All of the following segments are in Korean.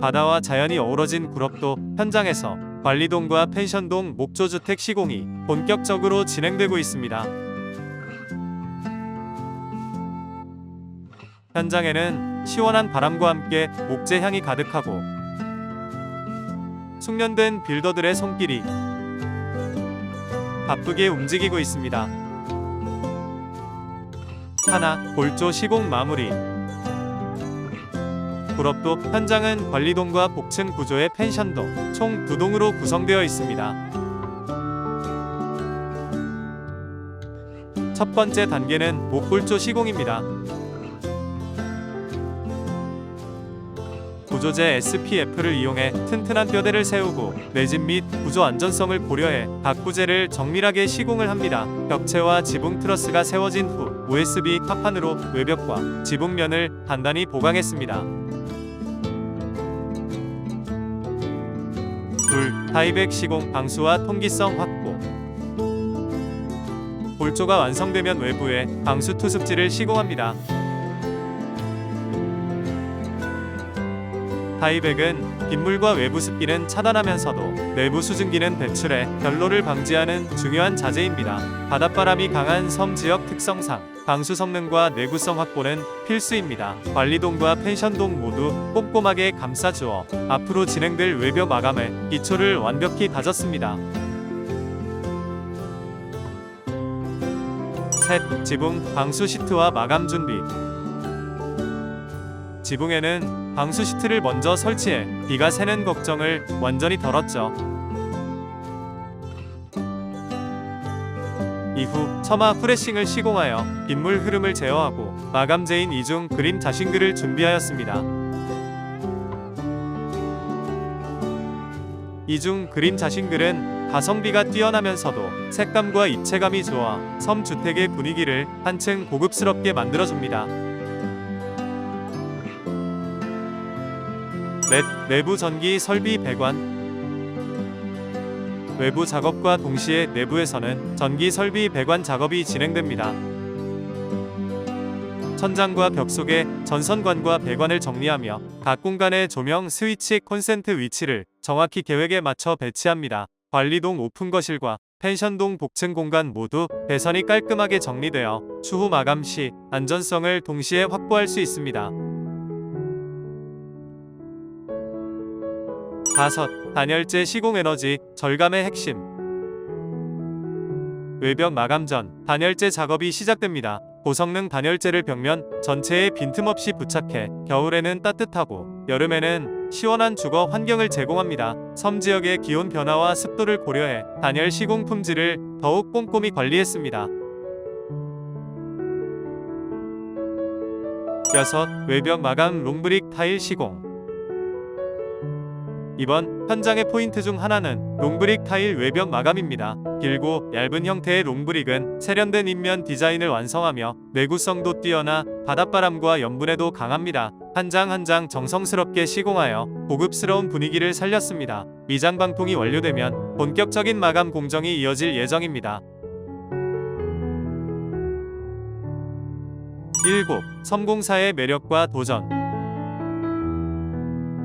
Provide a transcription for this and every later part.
바다와 자연이 어우러진 구럽도 현장에서 관리동과 펜션동 목조주택 시공이 본격적으로 진행되고 있습니다. 현장에는 시원한 바람과 함께 목재 향이 가득하고 숙련된 빌더들의 손길이 바쁘게 움직이고 있습니다. 하나 골조 시공 마무리 부럽도 현장은 관리동과 복층 구조의 펜션동 총두 동으로 구성되어 있습니다. 첫 번째 단계는 목골조 시공입니다. 구조재 SPF를 이용해 튼튼한 뼈대를 세우고 내집 및 구조 안전성을 고려해 각 구재를 정밀하게 시공을 합니다. 벽체와 지붕 트러스가 세워진 후 USB 합판으로 외벽과 지붕면을 단단히 보강했습니다. 둘, 타이백 시공 방수와 통기성 확보. 골조가 완성되면 외부에 방수 투습지를 시공합니다. 타이백은 빗물과 외부 습기는 차단하면서도 내부 수증기는 배출해 결로를 방지하는 중요한 자재입니다. 바닷바람이 강한 섬 지역 특성상 방수 성능과 내구성 확보는 필수입니다. 관리동과 펜션동 모두 꼼꼼하게 감싸주어 앞으로 진행될 외벽 마감에 기초를 완벽히 다졌습니다. 셋, 지붕 방수 시트와 마감 준비. 지붕에는 방수 시트를 먼저 설치해 비가 새는 걱정을 완전히 덜었죠. 이후 처마 프레싱을 시공하여 빗물 흐름을 제어하고 마감재인 이중 그림 자신글을 준비하였습니다. 이중 그림 자신글은 가성비가 뛰어나면서도 색감과 입체감이 좋아 섬 주택의 분위기를 한층 고급스럽게 만들어줍니다. 넷, 내부 전기 설비 배관 외부 작업과 동시에 내부에서는 전기 설비 배관 작업이 진행됩니다. 천장과 벽 속에 전선관과 배관을 정리하며 각 공간의 조명 스위치 콘센트 위치를 정확히 계획에 맞춰 배치합니다. 관리동 오픈 거실과 펜션동 복층 공간 모두 배선이 깔끔하게 정리되어 추후 마감 시 안전성을 동시에 확보할 수 있습니다. 다섯, 단열재 시공 에너지 절감의 핵심. 외벽 마감 전 단열재 작업이 시작됩니다. 고성능 단열재를 벽면 전체에 빈틈없이 부착해 겨울에는 따뜻하고 여름에는 시원한 주거 환경을 제공합니다. 섬 지역의 기온 변화와 습도를 고려해 단열 시공 품질을 더욱 꼼꼼히 관리했습니다. 여섯, 외벽 마감 롱브릭 타일 시공. 이번 현장의 포인트 중 하나는 롱브릭 타일 외벽 마감입니다. 길고 얇은 형태의 롱브릭은 세련된 인면 디자인을 완성하며 내구성도 뛰어나 바닷바람과 염분에도 강합니다. 한 장 한장 정성스럽게 시공하여 고급스러운 분위기를 살렸습니다. 미장 방통이 완료되면 본격적인 마감 공정이 이어질 예정입니다. 7. 섬공사의 매력과 도전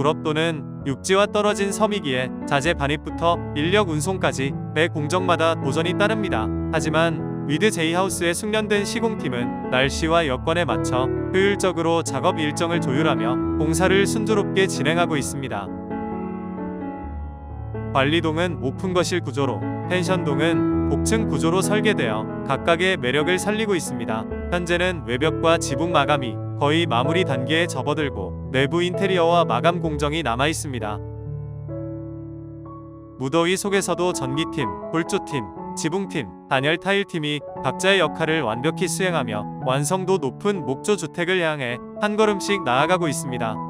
부럽도는 육지와 떨어진 섬이기에 자재 반입부터 인력 운송까지 매 공정마다 도전이 따릅니다. 하지만 위드 제이하우스의 숙련된 시공팀은 날씨와 여건에 맞춰 효율적으로 작업 일정을 조율하며 공사를 순조롭게 진행하고 있습니다. 관리동은 오픈 거실 구조로, 펜션동은 복층 구조로 설계되어 각각의 매력을 살리고 있습니다. 현재는 외벽과 지붕 마감이 거의 마무리 단계에 접어들고 내부 인테리어와 마감 공정이 남아 있습니다. 무더위 속에서도 전기팀, 골조팀, 지붕팀, 단열 타일팀이 각자의 역할을 완벽히 수행하며 완성도 높은 목조 주택을 향해 한 걸음씩 나아가고 있습니다.